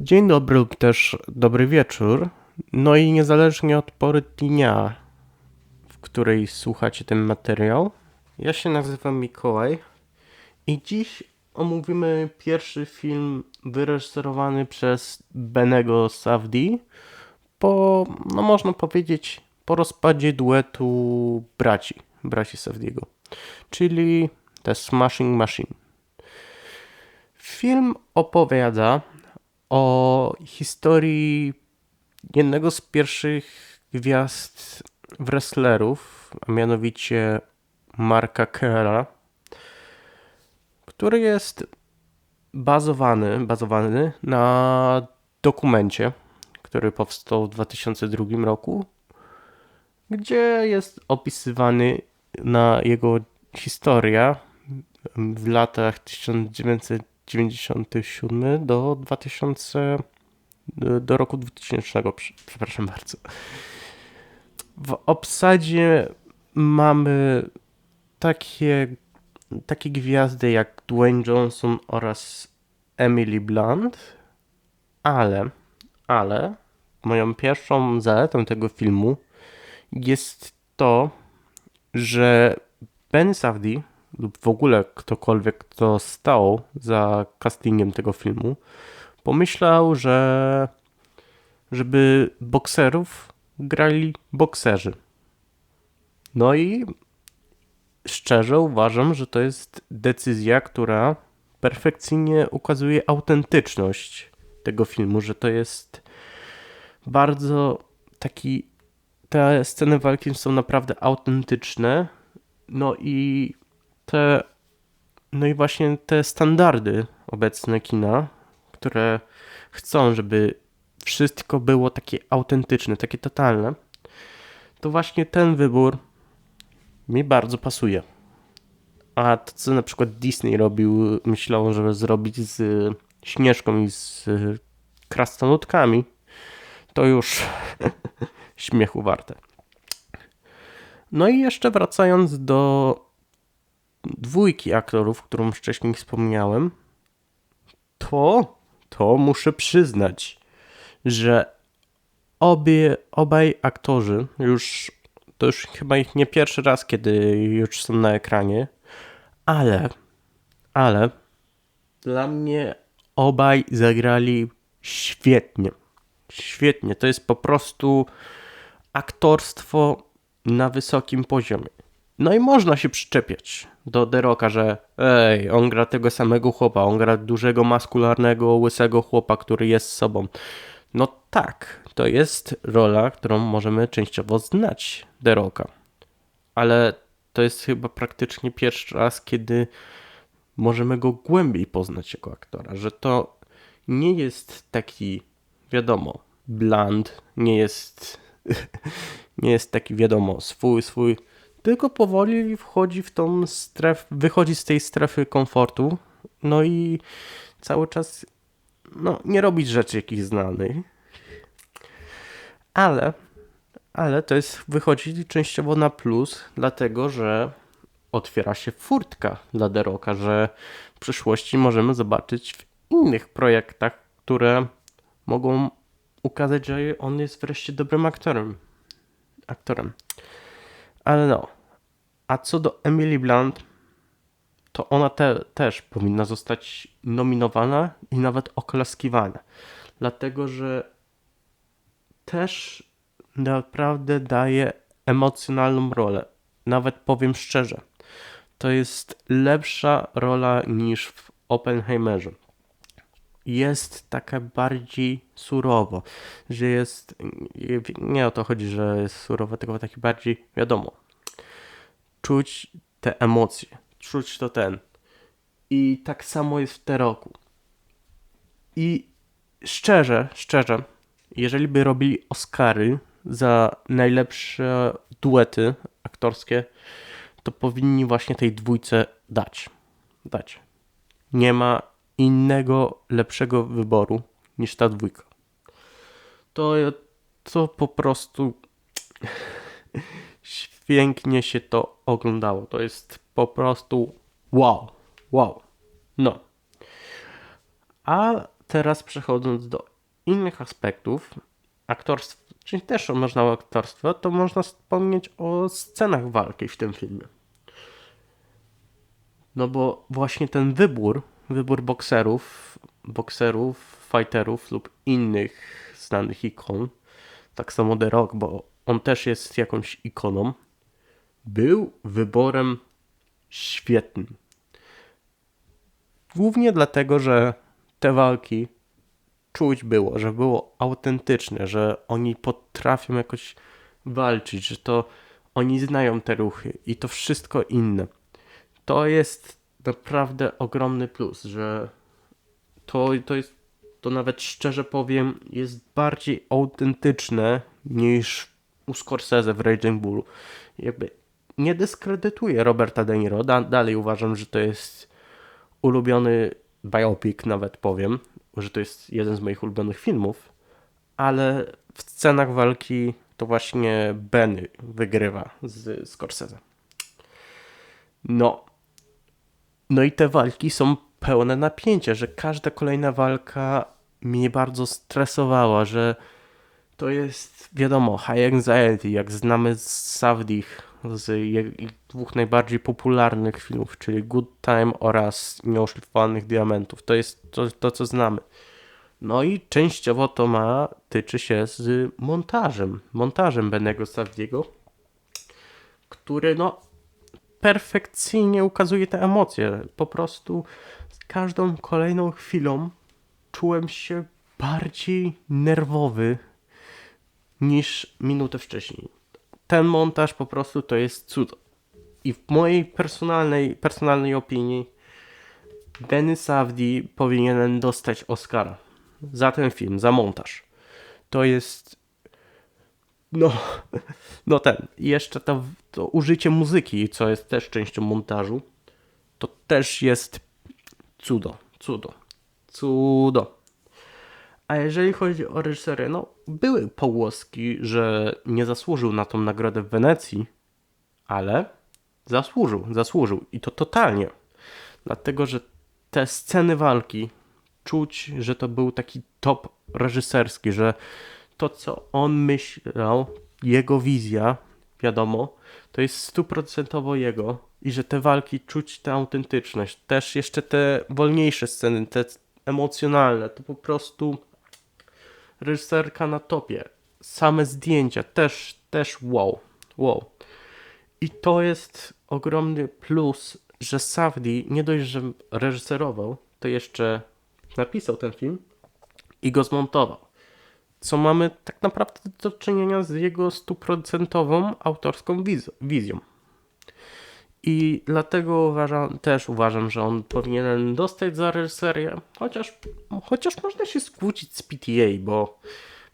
Dzień dobry lub też dobry wieczór. No i niezależnie od pory dnia, w której słuchacie ten materiał, ja się nazywam Mikołaj i dziś omówimy pierwszy film wyreżyserowany przez Benego Savdi po, no można powiedzieć, po rozpadzie duetu braci, braci Savdiego, czyli The Smashing Machine. Film opowiada o historii jednego z pierwszych gwiazd wrestlerów, a mianowicie Marka Kerra, który jest bazowany, bazowany na dokumencie, który powstał w 2002 roku, gdzie jest opisywany na jego historia w latach 1997 do 2000 do roku 2000, przepraszam bardzo. W obsadzie mamy takie, takie gwiazdy jak Dwayne Johnson oraz Emily Blunt, ale, ale moją pierwszą zaletą tego filmu jest to, że Ben Safdie lub w ogóle ktokolwiek, kto stał za castingiem tego filmu, pomyślał, że żeby bokserów grali bokserzy. No i szczerze uważam, że to jest decyzja, która perfekcyjnie ukazuje autentyczność tego filmu, że to jest bardzo taki. Te sceny walki są naprawdę autentyczne. No i te. No i właśnie te standardy obecne kina, które chcą, żeby wszystko było takie autentyczne, takie totalne, to właśnie ten wybór mi bardzo pasuje. A to, co na przykład Disney robił, myślał, żeby zrobić z Śnieżką i z krasnoludkami, to już śmiechu warte. No i jeszcze wracając do dwójki aktorów, którą wcześniej wspomniałem, to to muszę przyznać, że obie, obaj aktorzy już, to już chyba ich nie pierwszy raz, kiedy już są na ekranie, ale, ale dla mnie obaj zagrali świetnie. Świetnie. To jest po prostu aktorstwo na wysokim poziomie. No i można się przyczepiać do Deroka, że ej, on gra tego samego chłopa, on gra dużego, maskularnego, łysego chłopa, który jest sobą. No tak, to jest rola, którą możemy częściowo znać Deroka. Ale to jest chyba praktycznie pierwszy raz, kiedy możemy go głębiej poznać jako aktora, że to nie jest taki, wiadomo, bland, nie jest, nie jest taki, wiadomo, swój, swój tylko powoli wchodzi w tą strefę, wychodzi z tej strefy komfortu, no i cały czas no, nie robić rzeczy jakichś znanych. Ale, ale to jest, wychodzi częściowo na plus, dlatego że otwiera się furtka dla Deroka, że w przyszłości możemy zobaczyć w innych projektach, które mogą ukazać, że on jest wreszcie dobrym aktorem. aktorem. Ale no. A co do Emily Blunt, to ona te, też powinna zostać nominowana i nawet oklaskiwana. Dlatego, że też naprawdę daje emocjonalną rolę. Nawet powiem szczerze, to jest lepsza rola niż w Oppenheimerze. Jest taka bardziej surowo, że jest. Nie o to chodzi, że jest surowa, tylko taki bardziej wiadomo czuć te emocje, czuć to ten. I tak samo jest w te roku. I szczerze, szczerze, jeżeli by robili Oscary za najlepsze duety aktorskie, to powinni właśnie tej dwójce dać. Dać. Nie ma innego lepszego wyboru niż ta dwójka. To, to po prostu pięknie się to oglądało. To jest po prostu wow, wow. No. A teraz przechodząc do innych aspektów aktorstwa, czyli też można o aktorstwo, to można wspomnieć o scenach walki w tym filmie. No bo właśnie ten wybór, wybór bokserów, bokserów, fighterów lub innych znanych ikon, tak samo The Rock, bo on też jest jakąś ikoną, był wyborem świetnym. Głównie dlatego, że te walki czuć było, że było autentyczne, że oni potrafią jakoś walczyć, że to oni znają te ruchy i to wszystko inne. To jest naprawdę ogromny plus, że to, to jest, to nawet szczerze powiem, jest bardziej autentyczne niż u Scorsese w Raging Bull. Jakby nie dyskredytuję Roberta De Niro, da, dalej uważam, że to jest ulubiony biopic, nawet powiem, że to jest jeden z moich ulubionych filmów, ale w scenach walki to właśnie Benny wygrywa z Scorsese. No. No i te walki są pełne napięcia, że każda kolejna walka mnie bardzo stresowała, że to jest, wiadomo, high anxiety, jak znamy z Savdich, z dwóch najbardziej popularnych filmów, czyli Good Time oraz Nieoszlifowanych Diamentów. To jest to, to, co znamy. No i częściowo to ma, tyczy się z montażem, montażem Benego Savdiego, który no perfekcyjnie ukazuje te emocje. Po prostu z każdą kolejną chwilą czułem się bardziej nerwowy niż minutę wcześniej. Ten montaż po prostu to jest cud. I w mojej personalnej, personalnej opinii Benny Savdi powinien dostać Oscara za ten film, za montaż. To jest no, no ten. I jeszcze to, to użycie muzyki, co jest też częścią montażu, to też jest cudo, cudo, cudo. A jeżeli chodzi o reżyserię, no były pogłoski, że nie zasłużył na tą nagrodę w Wenecji, ale zasłużył, zasłużył i to totalnie. Dlatego, że te sceny walki czuć, że to był taki top reżyserski, że to, co on myślał, jego wizja, wiadomo, to jest stuprocentowo jego i że te walki czuć tę autentyczność. Też jeszcze te wolniejsze sceny, te emocjonalne, to po prostu reżyserka na topie. Same zdjęcia też, też wow, wow. I to jest ogromny plus, że Savdi nie dość, że reżyserował, to jeszcze napisał ten film i go zmontował. Co mamy tak naprawdę do czynienia z jego stuprocentową autorską wizją. I dlatego uważam, też uważam, że on powinien dostać za reżyserię, chociaż, chociaż można się skłócić z PTA, bo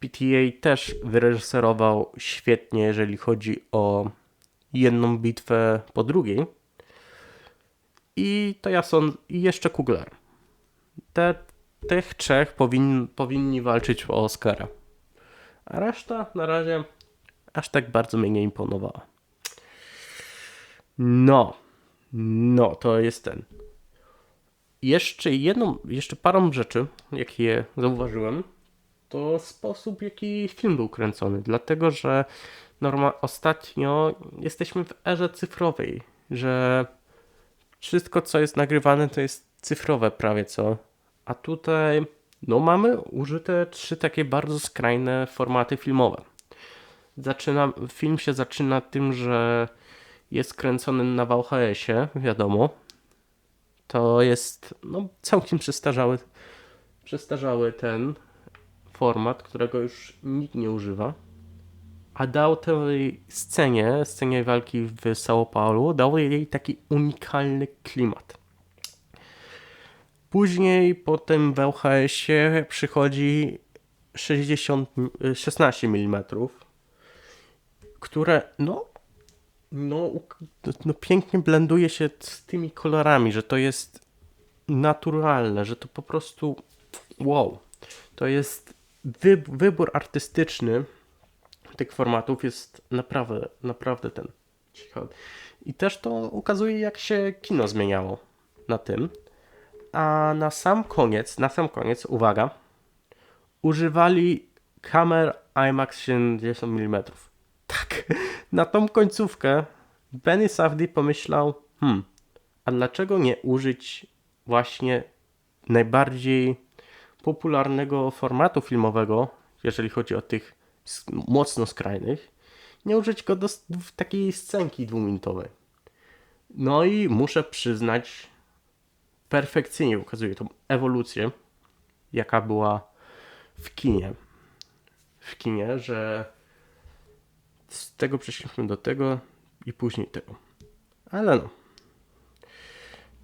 PTA też wyreżyserował świetnie, jeżeli chodzi o jedną bitwę po drugiej. I to ja sądzę, i jeszcze Kugler. Te, tych trzech powin, powinni walczyć o Oscara. A reszta na razie aż tak bardzo mnie nie imponowała. No, no, to jest ten. Jeszcze jedną, jeszcze parą rzeczy, jakie zauważyłem, to sposób, jaki film był kręcony. Dlatego, że norma, ostatnio jesteśmy w erze cyfrowej, że wszystko, co jest nagrywane, to jest cyfrowe prawie co. A tutaj, no, mamy użyte trzy takie bardzo skrajne formaty filmowe. Zaczyna, film się zaczyna tym, że jest kręcony na VHS-ie, wiadomo. To jest no, całkiem przestarzały, przestarzały ten format, którego już nikt nie używa. A dał tej scenie, scenie walki w São Paulo, dał jej taki unikalny klimat. Później po tym VHS-ie przychodzi 60, 16 mm, które no no, no pięknie blenduje się z tymi kolorami, że to jest naturalne, że to po prostu wow. To jest wy, wybór artystyczny tych formatów jest naprawdę, naprawdę ten. I też to ukazuje, jak się kino zmieniało na tym. A na sam koniec, na sam koniec, uwaga, używali kamer IMAX 70 mm. Tak, na tą końcówkę Benny Safdie pomyślał, hmm, a dlaczego nie użyć właśnie najbardziej popularnego formatu filmowego, jeżeli chodzi o tych mocno skrajnych, nie użyć go do takiej scenki dwuminutowej. No i muszę przyznać, perfekcyjnie ukazuje tą ewolucję, jaka była w kinie. W kinie, że z tego przeszliśmy do tego i później tego. Ale no.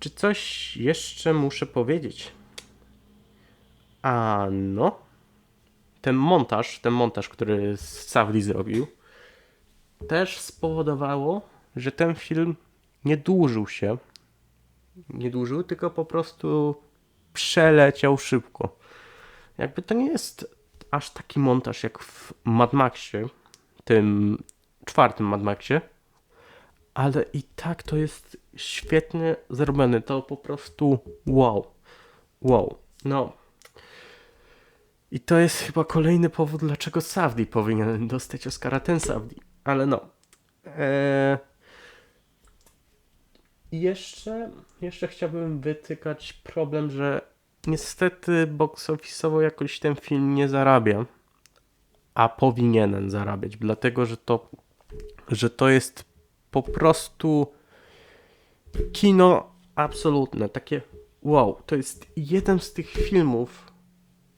Czy coś jeszcze muszę powiedzieć? A no. Ten montaż, ten montaż, który Savli zrobił, też spowodowało, że ten film nie dłużył się. Nie dłużył, tylko po prostu przeleciał szybko. Jakby to nie jest aż taki montaż jak w Mad Maxie, tym czwartym Mad Maxie, ale i tak to jest świetnie zrobione. To po prostu wow. Wow. No. I to jest chyba kolejny powód, dlaczego Savdi powinien dostać Oscara ten Savdi. Ale no. Eee... Jeszcze, jeszcze chciałbym wytykać problem, że niestety box office'owo jakoś ten film nie zarabia, a powinienem zarabiać, dlatego że to, że to jest po prostu kino absolutne, takie wow, to jest jeden z tych filmów,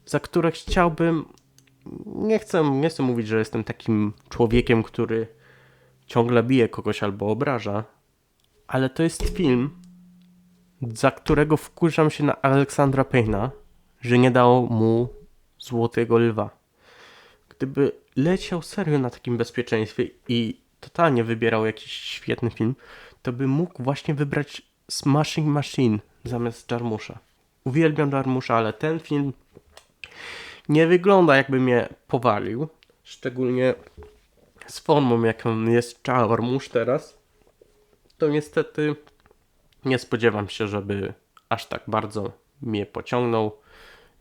za które chciałbym, nie chcę, nie chcę mówić, że jestem takim człowiekiem, który ciągle bije kogoś albo obraża, ale to jest film, za którego wkurzam się na Aleksandra Payna, że nie dał mu Złotego Lwa. Gdyby leciał serio na takim bezpieczeństwie i totalnie wybierał jakiś świetny film, to by mógł właśnie wybrać Smashing Machine zamiast Jarmusza. Uwielbiam Jarmusza, ale ten film nie wygląda jakby mnie powalił. Szczególnie z formą, jaką jest Jarmusz teraz. To niestety nie spodziewam się, żeby aż tak bardzo mnie pociągnął,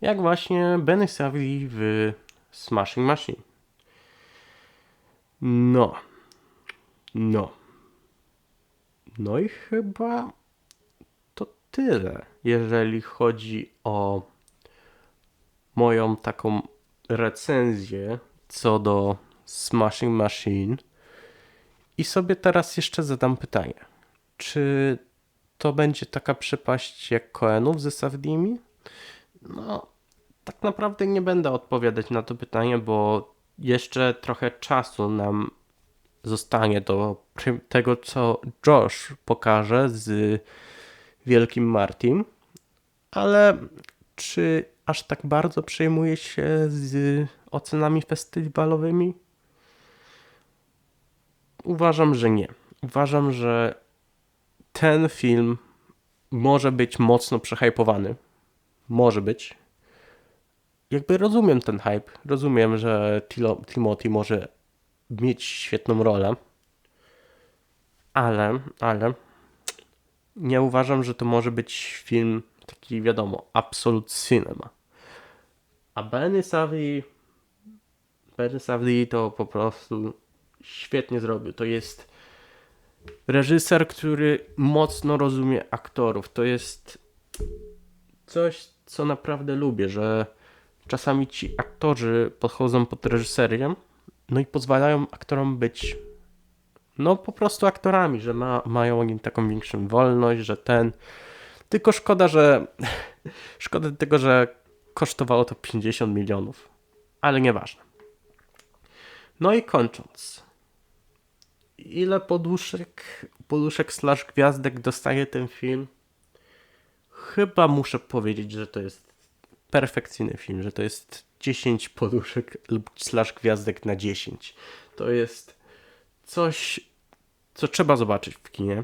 jak właśnie Benny Savvy w Smashing Machine. No. No. No i chyba to tyle, jeżeli chodzi o moją taką recenzję co do Smashing Machine. I sobie teraz jeszcze zadam pytanie. Czy to będzie taka przepaść jak Coenów ze Savdimi? No, tak naprawdę nie będę odpowiadać na to pytanie, bo jeszcze trochę czasu nam zostanie do tego, co Josh pokaże z Wielkim Martim. Ale czy aż tak bardzo przejmuje się z ocenami festiwalowymi? Uważam, że nie. Uważam, że ten film może być mocno przehypowany. Może być. Jakby rozumiem ten hype. Rozumiem, że Tilo- Timothy może mieć świetną rolę. Ale, ale nie uważam, że to może być film taki, wiadomo, absolut cinema. A Benny Savvy Benny Savvy to po prostu świetnie zrobił. To jest reżyser, który mocno rozumie aktorów. To jest coś, co naprawdę lubię, że czasami ci aktorzy podchodzą pod reżyserię, no i pozwalają aktorom być no po prostu aktorami, że ma, mają oni taką większą wolność, że ten. Tylko szkoda, że szkoda tego, że kosztowało to 50 milionów, ale nieważne. No i kończąc. Ile poduszek, poduszek slash gwiazdek dostaje ten film? Chyba muszę powiedzieć, że to jest perfekcyjny film, że to jest 10 poduszek lub slash gwiazdek na 10. To jest coś, co trzeba zobaczyć w kinie,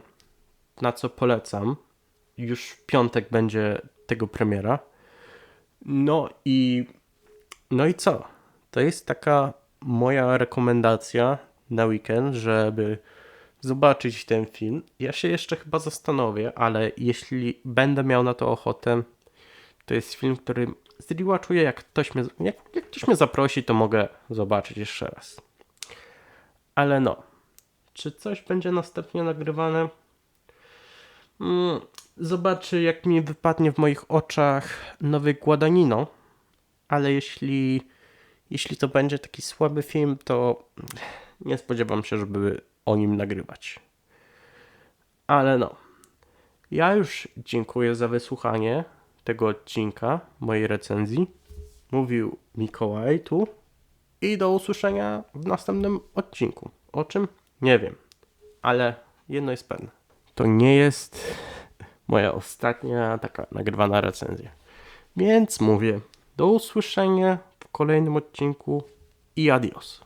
na co polecam. Już w piątek będzie tego premiera. No i no i co? To jest taka moja rekomendacja na weekend, żeby zobaczyć ten film. Ja się jeszcze chyba zastanowię, ale jeśli będę miał na to ochotę, To jest film, który zrewatchuję, jak ktoś, mnie, jak, jak ktoś mnie zaprosi, to mogę zobaczyć jeszcze raz. Ale no, czy coś będzie następnie nagrywane? Mm, zobaczy, jak mi wypadnie w moich oczach nowy Guadagnino, ale jeśli, jeśli to będzie taki słaby film, to nie spodziewam się, żeby o nim nagrywać. Ale no, ja już dziękuję za wysłuchanie tego odcinka mojej recenzji. Mówił Mikołaj tu i do usłyszenia w następnym odcinku. O czym? Nie wiem, ale jedno jest pewne. To nie jest moja ostatnia taka nagrywana recenzja. Więc mówię do usłyszenia w kolejnym odcinku i adios.